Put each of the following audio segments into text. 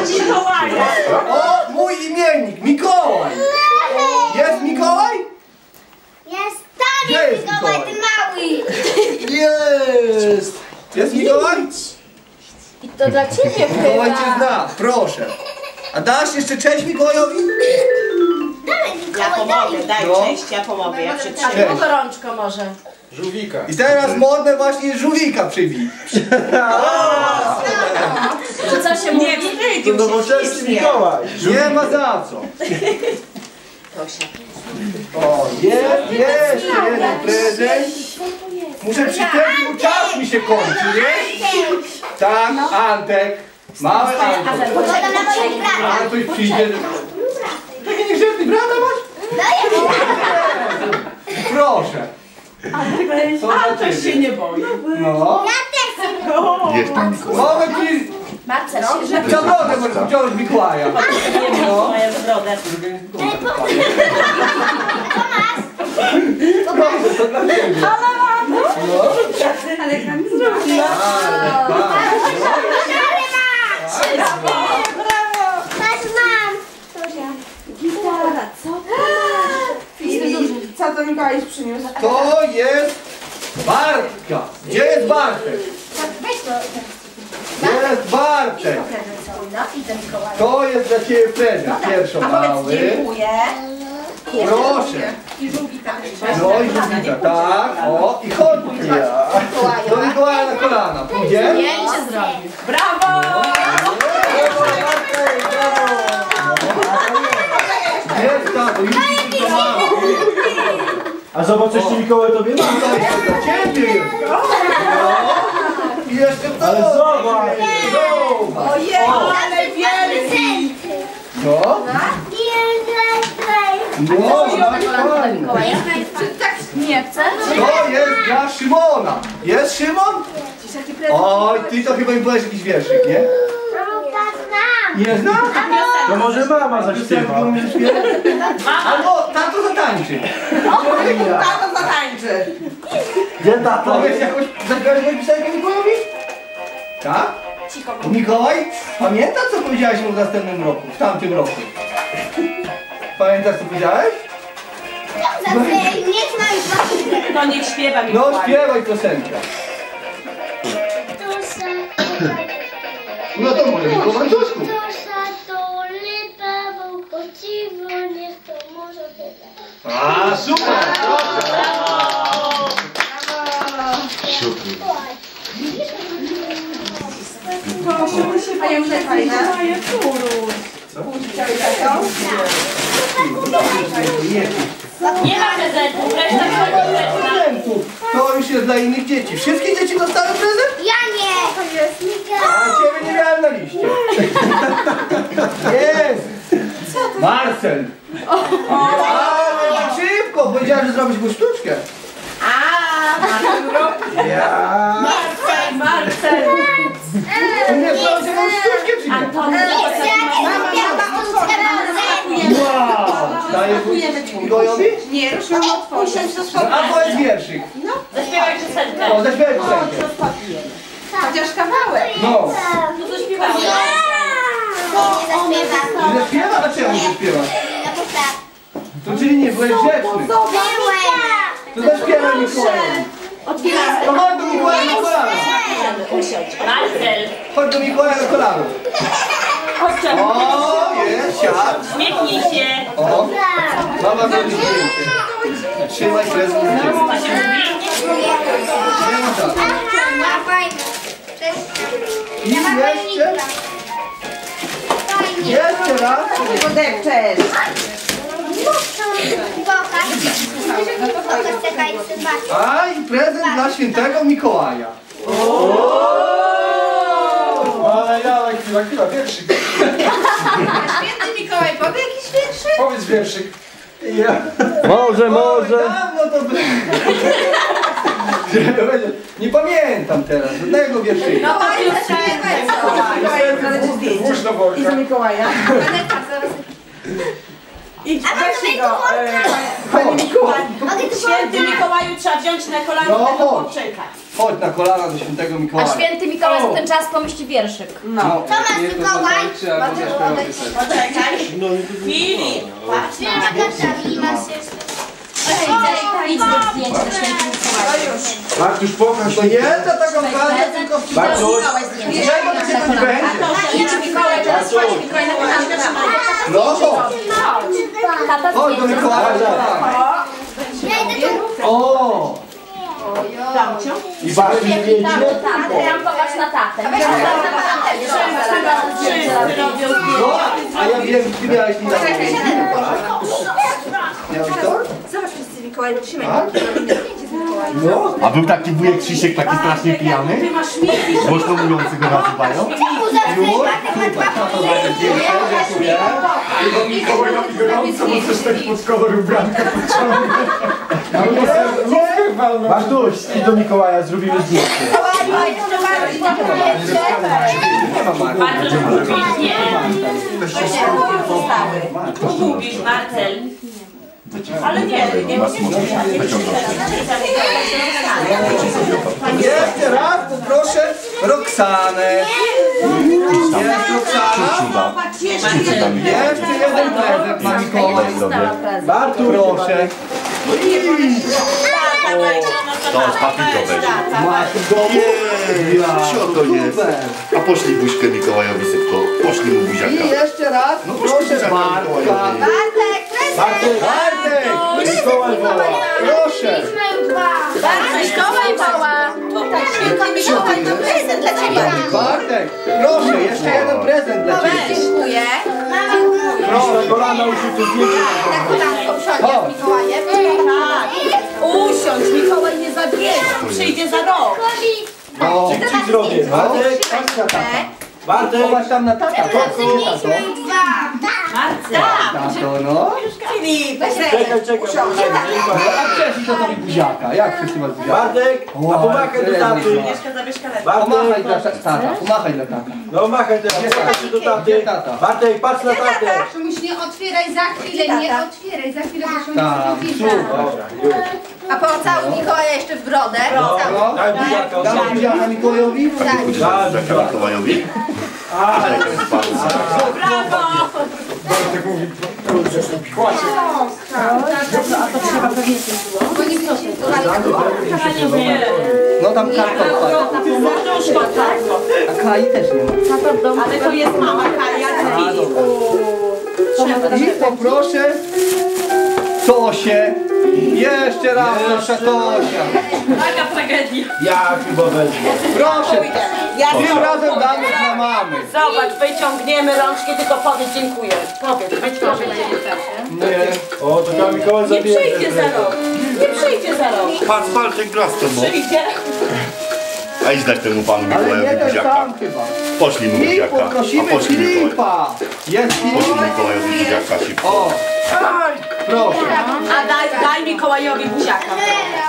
Mikołaja. O, mój imiennik, Mikołaj. Jest Mikołaj? Jest tam Gdzie jest jest Mikołaj, Mikołaj? ten mały. Jest. Jest Mikołaj? I to dla ciebie Mikołaj cię chyba. zna, proszę. A dasz jeszcze cześć Mikołajowi? Dawaj Ja Mikołaj, pomogę, daj. daj No. cześć, ja pomogę, ja przetrzymam. tu gorączko może. Żółwika. I teraz modne właśnie żółwika przybij. Czy co się Nie mówi? wstydził To nowoczesny ślicznie. Mikołaj. Nie ma za co. Proszę. O, jest, jest, jeden prezent. Muszę przypomnieć, bo czas mi się kończy, nie? Tak, Antek. Mały Antek. Woda na moim brata. Antoś przyjdzie. Taki niegrzeczny brata masz? Daję mu. Proszę. To dla A to się nie boi. No. Ja też chcę. Jest tam Mikołaj. Mogę ci Marcel się za brodę możesz wziąć Mikołaja. Nie ma moją brodę. Proszę, to dla ciebie. No. Ale Patrz, mam. Co to Mikołaj przyniósł? To jest Bartka. Gdzie jest Bartek? Weź to. Jest Bartek. No. To jest dla ciebie prezent. Pierwszą mały. Dziękuję. Proszę. I żółwika. No i żółwika, tak. O, i chodź do Mikołaja na kolana. Pójdzie? zdjęcie zrobił. Brawo! Jest tato, już ci to mam. A zobacz, jeszcze Mikołaj tobie ma. To jest dla ciebie jest. I jeszcze to. Ale zobacz. Ojej, ale wielki! No. No, fajnie. Mikołaja? Nie chce? To jest dla Szymona. Jest Szymon? Oj, ty to chyba mi powiesz jakiś wierszyk, nie? Nie znasz? To może mama zaśpiewa. Albo tato zatańczy. Tato zatańczy. Gdzie tato? Powiedz jakoś, zagrałeś moją piosenkę Mikołajowi? Tak? Mikołaj, pamiętasz co powiedziałeś mu w następnym roku, w tamtym roku? Pamiętasz co powiedziałeś? Nie znaj To niech śpiewa No Mikołaj. śpiewaj piosenkę. No to może po francusku. Dusza to lipa, bo podziwu niech to może tyle. A. A ja muszę fajna. Nie ma prezentu, reszta Prezentów. To już jest dla innych dzieci. Wszystkie dzieci dostały prezent? Ja nie! To jest A ciebie nie miałem na liście. Jest! Marcel! Ale tak szybko! Powiedziałem, że zrobić mu sztuczkę. Marcel, Marcel! To nie zrobić mu sztuczkę czy nie? Antoni, Wow! Daję Mikołajowi? Nie, już mam otworzyć. A powiedz wierszyk. Zaśpiewaj piosenkę. O, zaśpiewaj piosenkę. Chociaż kawałek. No. No to śpiewamy. Nie zaśpiewa. Nie zaśpiewa? A czemu nie zaśpiewasz? No bo tak. To czyli nie, byłeś grzeczny. To zaśpiewaj Mikołajowi. Otwieramy. To chodź do Mikołaja na kolano. Usiądź. Marcel, Chodź do Mikołaja na kolano. Chodźcie. O, jest, siad. śmiechnij się. O, mama zrobi zdjęcie. Trzymaj prezent. To się. Ma fajne. I jeszcze, jeszcze raz. Podepczesz. Pokaż. Pokaż, czekaj, zobacz. A i prezent dla świętego Mikołaja. Ale dawaj, chwila, chwila, wierszyk. Święty Mikołaj, powie jakiś wierszy? Powiedz wierszyk. Może, Oj, dawno to było. Nie pamiętam teraz żadnego wierszyka. No to już zdjęcie. Włóż do I worka. za Mikołaja. I weź go, e, panie Mikołaj. Święty Mikołaju trzeba wziąć na kolano No, tego chodź. chłopczyka. Chodź na kolana do świętego A Mikołaja. święty Mikołaj za ten czas pomyśli wierszyk. No, Co masz nie, to Mikołaj? Poczekaj. No to Filip. Patrz. Idź. Bartuś, pokaż To to nie za taką okazję, tylko w Bartuś, Czego to się tu będzie? Idź Mikołaj, teraz chodź Mikołaj na. No Tata chodź do. Mikołaja. Ja idę tu. O! i zdjęcie. Tatę, tam pokaż na tatę. Wszyscy robią No, a ja wiem, ty miałeś mi na Miałeś to? Zobacz wszyscy Mikołaj, trzymaj. Tak? No. A był taki wujek Krzysiek, taki strasznie pijany? Głośno mówiący go nazywają? Już? Dziękuję, dziękuję. Tylko Mikołajowi gorąco, bo coś tak pod kolor ubranka Bartuś, idź do Mikołaja, zrobimy zdjęcie. Nie ma Marka. Bardzo gubisz, nie. Gubisz, Marcel. Ale nie, nie Jeszcze raz poproszę Roxanę. Jest Roxana. Jeszcze jeden prezent ma Mikołaj. Bartuś, Proszę. To z papiko weź. Co to jest? A poszli buźkę Mikołajowi szybko. Poszli mu I buziaka. jeszcze raz proszę Bartka. Bartek, Bartek! Mikołaj woła. Proszę. Mikołaj woła. Mikołaj, to prezent dla ciebie. Bartek, proszę, jeszcze jeden prezent dla Ciebie. Dziękuję. Proszę. Kolana usiądź. Na kolanko usiądzie Chodź. z Mikołajem. Usiądź, Mikołaj nie zabierze, przyjdzie za rok. O, Ci zrobię. Bartek, patrz na tata. Bartek, Zobacz tam na tata. Tato, Marcel. tato, no. Filip. czekaj, czekaj. A wcześniej to to mi buziaka. Jak wszyscy masz buziaka? Bartek, a pomachaj do taty. Pomachaj dla tata, pomachaj dla tata. no machaj teraz, się do taty. tata? Bartek, patrz na tatę. Już nie otwieraj za chwilę, nie otwieraj, za chwilę Tam, super. Dobra, już. A pocałuj Mikołaja jeszcze w brodę. No, Daj buziaka. dam buziaka Mikołajowi. Buziaka buziaka Mikołajowi? Ale to jest bardzo. Brawo. No tam kartą wpadł. Serduszko, tak. A Kai też nie ma. Ale to jest mama Kaja, A, dobra. I poproszę Tosię. Jeszcze raz proszę Tosia. Taka tragedia. Ja chyba wezmę. Proszę. Ja Tym razem damy dla mamy. Zobacz, wyciągniemy rączki, tylko powiedz dziękuję. Powiedz, wyciągniemy. Nie. O, to tam Mikołaj Nie zabierze. przyjdzie za rok. Nie przyjdzie za rok. Bartek gra z tobą. Przyjdzie. A idź dać temu panu Ale Mikołajowi jeden buziaka. sam chyba. Poszli mu I buziaka. A poprosimy poszli Mikołaj. Filipa. Jest Poszli Filip. Mikołajowi buziaka szybko. O. Proszę. A daj, daj Mikołajowi buziaka.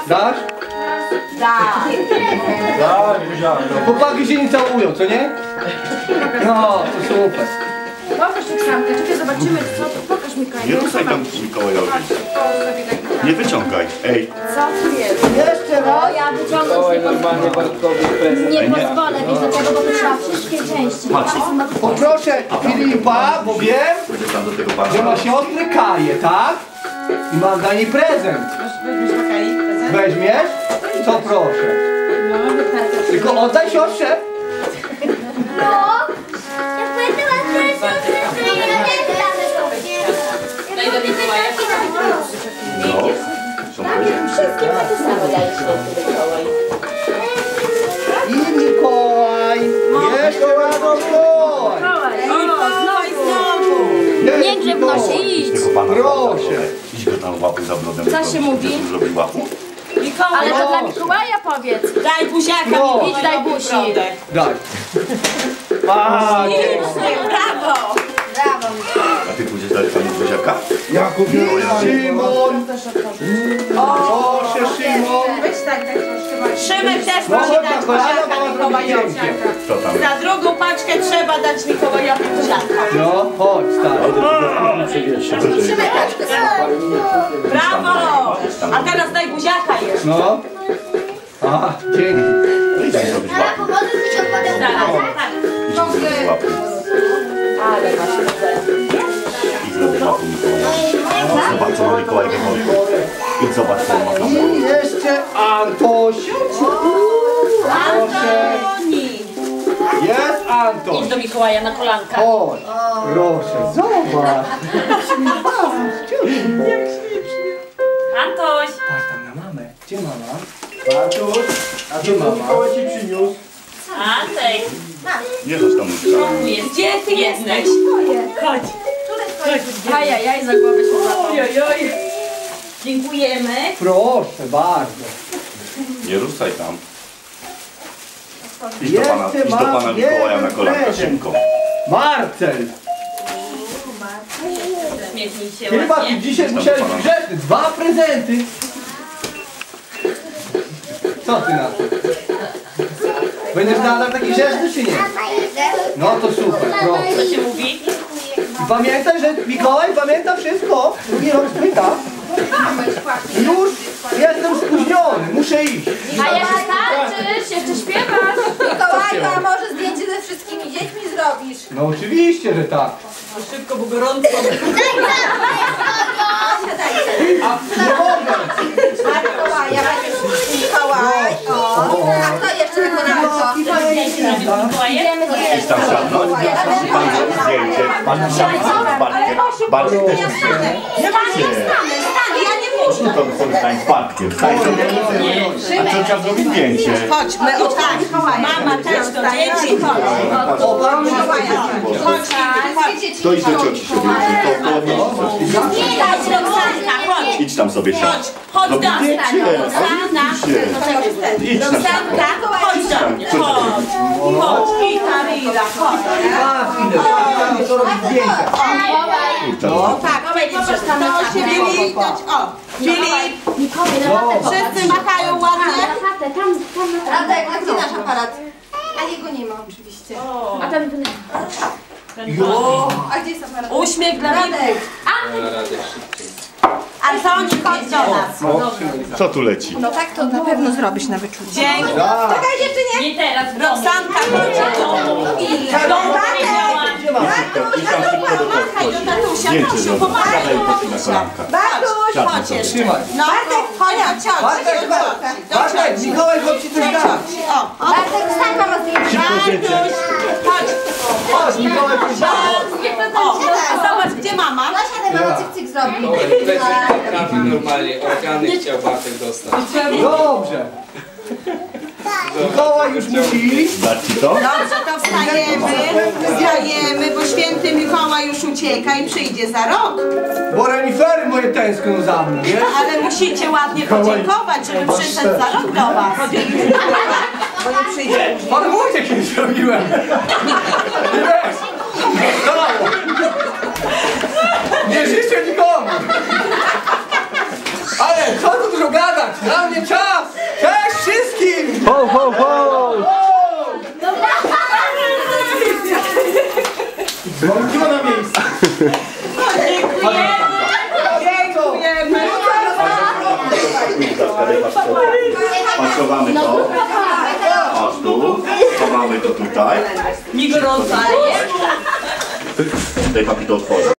Dasz? Daj. Tak, buziaka. Chłopaki się nie całują, co nie? No, to super. Pokaż Oksankę, czekaj, zobaczymy co. Pokaż Mikołaj. Nie ruszaj tam Mikołajowi. Nie wyciągaj. Ej, Jeszcze raz. Ja wyciągam Mikołaj normalnie Bartkowi prezent. Nie pozwolę mieć do tego, bo to trzeba wszystkie części. Patrz. Poproszę Filipa, bo wiem, pójdę tam do tego pana. że ma siostrę Kaję, tak? I mam dla niej prezent. Weźmiesz? To proszę. Tylko oddaj siostrze. No. Wszystkie takie same święty Mikołaj. I Mikołaj. Jeszcze raz Mikołaj. Nie grzeb nosie, idź. Proszę. Idź go tam łapy za brodem. Co się mówi? Łapu? Mikołaj, Ale to dla Mikołaja powiedz. daj buziaka No. Idź, daj buzi. Daj. A, Brawo. A ty pójdziesz dać panu buziaka? Jakub, Szymon. Proszę Szymon. Weź tak, tak troszkę. Szymek też No musi dać buziaka Mikołajowi. tam? Za drugą paczkę trzeba dać Mikołajowi buziaka. No, chodź, stary. Trzymaj taczkę. Brawo. A teraz daj buziaka jeszcze. No. A, dzięki. No idź mi zrobić A łapy. się Tak, odpowiadać. tak. Idź mi zrobić łapy. Zobacz, co Mikołaj wychodzi. I zobacz, co ma tam. I jeszcze Antoś. Proszę. Jest Antoś. Idź do Mikołaja na kolanka. Chodź. Proszę, zobacz. Antoś! Patrz tam na mamę. Gdzie mama? Bartuś, a Gdzie mama? Mikołaj ci przyniósł? Antek! Nie. Tu jest. Gdzie ty jesteś? Chodź. Ajajaj, za głowę się złapał. Ojojoj. Dziękujemy. Proszę bardzo. Nie ruszaj tam. Idź do pana, idź do mam pana Mikołaja na jeden kolanka prezent. szybko. Marcel. Uśmiechnij się Chyba ty ładnie. dzisiaj musiałeś być grzeczny. Dwa prezenty. Co ty na to? Będziesz nadal taki grzeczny czy nie? No to super, proszę. Co się mówi? Pamiętaj, że Mikołaj pamięta wszystko. Drugi rok spyta. Już jestem spóźniony, muszę iść. A jeszcze tańczysz, jeszcze śpiewasz. Mikołaju, a może zdjęcie ze wszystkimi dziećmi zrobisz? No oczywiście, że tak. Szybko, bo gorąco. A nie mogę. Mikołaja, Mikołaj. O, a kto jeszcze wykonał Zdjęcie zrobić z Tam siadnąć. Pan zdjęcie. Pan z Bartkiem. Bartek też chce. Nie macie. Ja nie muszę. No to sobie stań z Bartkiem. Stań sobie. A ciocia zrobi zdjęcie. Chodźmy, o tak. Mama też do dzieci. Chodź. O, pan Chodź, chodź. To idź do cioci sobie. To coś. Chodź, Roxanka, chodź. Idź tam sobie siadź. Chodź, chodź do. Roxana. Tam. Roxanka, chodź do mnie. Chodź. Chodź. I Karina, chodź. A, chwilę, to robi zdjęcia. No, Tak, tam na Filip, o, Filip, wszyscy machają ładnie. Radek, a gdzie nasz aparat? A jego nie ma oczywiście. A ten... A gdzie jest aparat? Uśmiech dla mnie. Radek. Antoni, chodź do nas. Co tu leci? No tak to na pewno zrobisz na wyczucie. Dzięki. tak. Czekaj dziewczynie. Nie teraz, w domu. Roxanka, chodź. Domu powiedziałam. Gdzie mam? Idź proszę, zrobić. pomagaj. Na kolanka. Bartuś. Chodź jeszcze. No, chodź do cioci. Bartek, Bartek. Mikołaj chłop ci coś da. Bartek, wstań mama zdjęcie. Zdjęcie. chodź. Chodź, Mikołaj coś da. Zobacz, gdzie mama. Zasiadaj, mama cyk cyk zrobi. Normalnie, organy chciał Bartek dostać. Dobrze. Mikołaj już musi iść. Dobrze, to wstajemy, wstajemy, bo święty Mikołaj już ucieka i przyjdzie za rok. Bo renifery moje tęsknią za mną, wiesz? Ale musicie ładnie podziękować, żeby przyszedł za rok do was. Bo nie przyjdzie. Podwójnie kiedyś robiłem. Wiesz? Brawo. Nie życzę nikomu. Ale co tu dużo gadać? Na mnie czas. Cześć wszystkim. Ho, ho, ho! Dzwoniła na miejsce. Dziękujemy. Patrzowamy to. Aż tu. Chowamy to tutaj. Mi gorąco. Daj papi to otworzy.